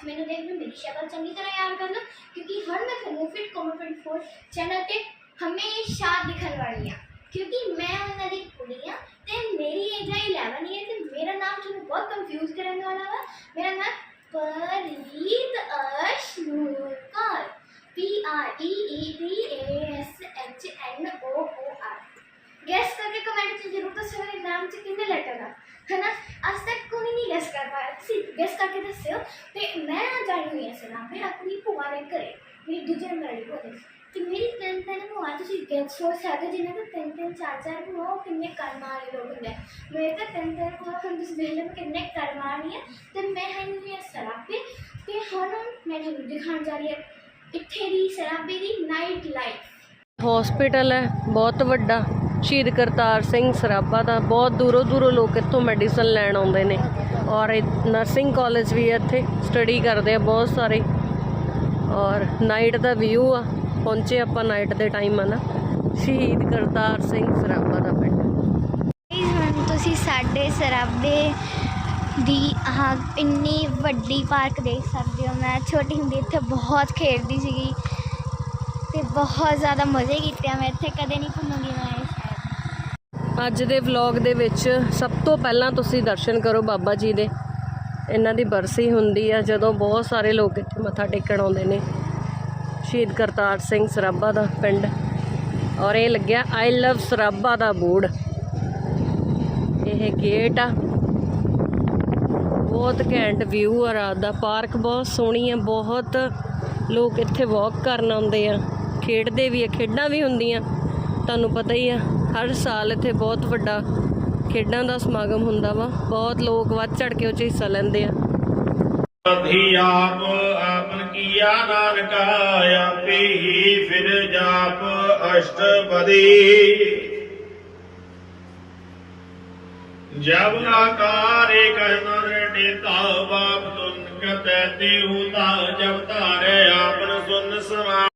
ਹੱਥ ਮੈਨੂੰ ਦੇਖ ਲਓ ਮੇਰੀ ਸ਼ਕਲ ਚੰਗੀ ਤਰ੍ਹਾਂ ਯਾਦ ਕਰ ਲਓ ਕਿਉਂਕਿ ਹਰ ਮੈਂ ਕਮੂਫਿਟ ਕਮੂਫਿਟ 24 ਚੈਨਲ ਤੇ ਹਮੇਸ਼ਾ ਦਿਖਣ ਵਾਲੀ ਆ ਕਿਉਂਕਿ ਮੈਂ ਉਹਨਾਂ ਦੀ ਕੁੜੀ ਆ ਤੇ ਮੇਰੀ ਏਜ ਆ 11 ਈਅਰ ਤੇ ਮੇਰਾ ਨਾਮ ਤੁਹਾਨੂੰ ਬਹੁਤ ਕਨਫਿਊਜ਼ ਕਰਨ ਵਾਲਾ ਵਾ ਮੇਰਾ ਨਾਮ Preet Ashnoor Kaur P R E E T A S H N O O R guess ਕਰਕੇ ਕਮੈਂਟ 'ਚ ਜ਼ਰੂਰ ਦੱਸੋ ਮੇਰੇ ਨਾਮ 'ਚ ਕਿੰਨੇ ਲੈਟਰ ਆ ਹੈਨਾ ਅੱਜ ਤੱਕ ਕੋਈ ਨਹੀਂ ਗੈਸ ਕਰ ਪਾਇਆ ਤੁਸੀਂ ਗੈਸ ਕਰਕੇ ਦੱਸਿਓ ਤੇ ਮੈਂ ਆਈ ਹੋਈ ਹਾਂ ਸਲਾਮ ਮੈਂ ਆਪਣੀ ਭੂਆ ਦੇ ਘਰੇ ਮੇਰੀ ਦੂਜੇ ਨੰਬਰ ਵਾਲੀ ਭੂਆ ਦੇ ਤੇ ਮੇਰੀ ਤਿੰਨ ਤਿੰਨ ਭੂਆ ਤੁਸੀਂ ਗੈਸ ਸੋਚ ਸਕਦੇ ਜਿਨ੍ਹਾਂ ਦੇ ਤਿੰਨ ਤਿੰਨ ਚਾਰ ਚਾਰ ਭੂਆ ਉਹ ਕਿੰਨੇ ਕਰਮਾਂ ਵਾਲੇ ਲੋਕ ਹੁੰਦੇ ਮੇਰੇ ਤਾਂ ਤਿੰਨ ਤਿੰਨ ਭੂਆ ਹੁਣ ਤੁਸੀਂ ਦੇਖ ਲਓ ਕਿੰਨੇ ਕਰਮਾਂ ਵਾਲੀ ਆ ਤੇ ਮੈਂ ਹੈ ਹੋਈ ਹਾਂ ਸਰਾਬੇ ਤੇ ਹੁਣ ਮੈਂ ਤੁਹਾਨੂੰ ਦਿਖਾਉਣ ਜਾ ਰਹੀ ਹਾਂ ਇੱਥੇ ਦੀ ਸਰਾਬੇ ਦੀ ਨਾਈਟ ਲਾਈਫ ਹਸਪੀਟਲ ਹੈ ਬਹੁਤ ਵੱਡਾ। ਸ਼ਹੀਦ ਕਰਤਾਰ ਸਿੰਘ ਸਰਾਭਾ ਦਾ, ਬਹੁਤ ਦੂਰੋਂ ਦੂਰੋਂ ਲੋਕ ਇੱਥੋਂ ਮੈਡੀਸਨ ਲੈਣ ਆਉਂਦੇ ਨੇ ਔਰ ਨਰਸਿੰਗ ਕਾਲਜ ਵੀ ਹੈ ਇੱਥੇ ਸਟੱਡੀ ਕਰਦੇ ਆ ਬਹੁਤ ਸਾਰੇ ਔਰ ਨਾਈਟ ਦਾ ਵਿਊ ਆ, ਪਹੁੰਚੇ ਆਪਾਂ ਨਾਈਟ ਦੇ ਟਾਈਮ ਆ ਨਾ। ਸ਼ਹੀਦ ਕਰਤਾਰ ਸਿੰਘ ਸਰਾਭਾ ਦਾ ਪਿੰਡ। ਗਾਈਜ਼ ਹੁਣ ਤੁਸੀਂ ਸਾਡੇ ਸਰਾਭੇ ਦੀ ਆਹ ਇੰਨੀ ਵੱਡੀ ਪਾਰਕ ਦੇਖ ਸਕਦੇ ਹੋ। ਮੈਂ ਛੋਟੀ ਹੁੰਦੀ ਇੱਥੇ ਬਹੁਤ ਖੇਡਦੀ ਸੀਗੀ ਤੇ ਬਹੁਤ ਜ਼ਿਆਦਾ ਮਜ਼ੇ ਕੀਤੇ ਆ। ਮੈਂ ਇੱਥੇ ਕਦੇ ਨਹੀਂ ਭੁੱਲੂੰਗੀ ਮੈਂ ਅੱਜ ਦੇ ਵਲੌਗ ਦੇ ਵਿੱਚ ਸਭ ਤੋਂ ਪਹਿਲਾਂ ਤੁਸੀਂ ਦਰਸ਼ਨ ਕਰੋ ਬਾਬਾ ਜੀ ਦੇ। ਇਹਨਾਂ ਦੀ ਬਰਸੀ ਹੁੰਦੀ ਆ, ਜਦੋਂ ਬਹੁਤ ਸਾਰੇ ਲੋਕ ਇੱਥੇ ਮੱਥਾ ਟੇਕਣ ਆਉਂਦੇ ਨੇ। ਸ਼ਹੀਦ ਕਰਤਾਰ ਸਿੰਘ ਸਰਾਭਾ ਦਾ ਪਿੰਡ। ਔਰ ਇਹ ਲੱਗਿਆ ਆਈ ਲਵ ਸਰਾਭਾ ਦਾ ਬੋਰਡ। ਇਹ ਗੇਟ ਆ। ਬਹੁਤ ਘੈਂਟ ਵਿਊ ਆ ਰਾਤ ਦਾ। ਪਾਰਕ ਬਹੁਤ ਸੋਹਣੀ ਆ, ਬਹੁਤ ਲੋਕ ਇੱਥੇ ਵਾਕ ਕਰਨ ਆਉਂਦੇ ਆ। ਖੇਡਦੇ ਵੀ ਆ, ਖੇਡਾਂ ਵੀ ਹੁੰਦੀਆਂ, ਤੁਹਾਨੂੰ ਪਤਾ ਹੀ ਆ। ਹਰ ਸਾਲ ਇੱਥੇ ਬਹੁਤ ਵੱਡਾ ਖੇਡਾਂ ਦਾ ਸਮਾਗਮ ਹੁੰਦਾ ਵਾ। ਬਹੁਤ ਲੋਕ ਵੱਧ ਚੜ ਕੇ ਉਹ 'ਚ ਹਿੱਸਾ ਲੈਂਦੇ ਆ। ਅਧੀ ਆਪ ਆਪਨ ਕੀਆ ਨਾਨਕਾ ਆਪੇ ਹੀ ਫਿਰ ਜਾਪ ਅਸ਼ਟਪਦੀ। ਜਬ ਆਕਾਰੇ ਕਹਿ ਨਰ ਬਾਪ ਤੁਨ ਕਤੈ ਤੇ ਹੁਤਾ ਜਬ ਧਾਰੇ ਆਪਨ ਸੁਨ ਸਮਾ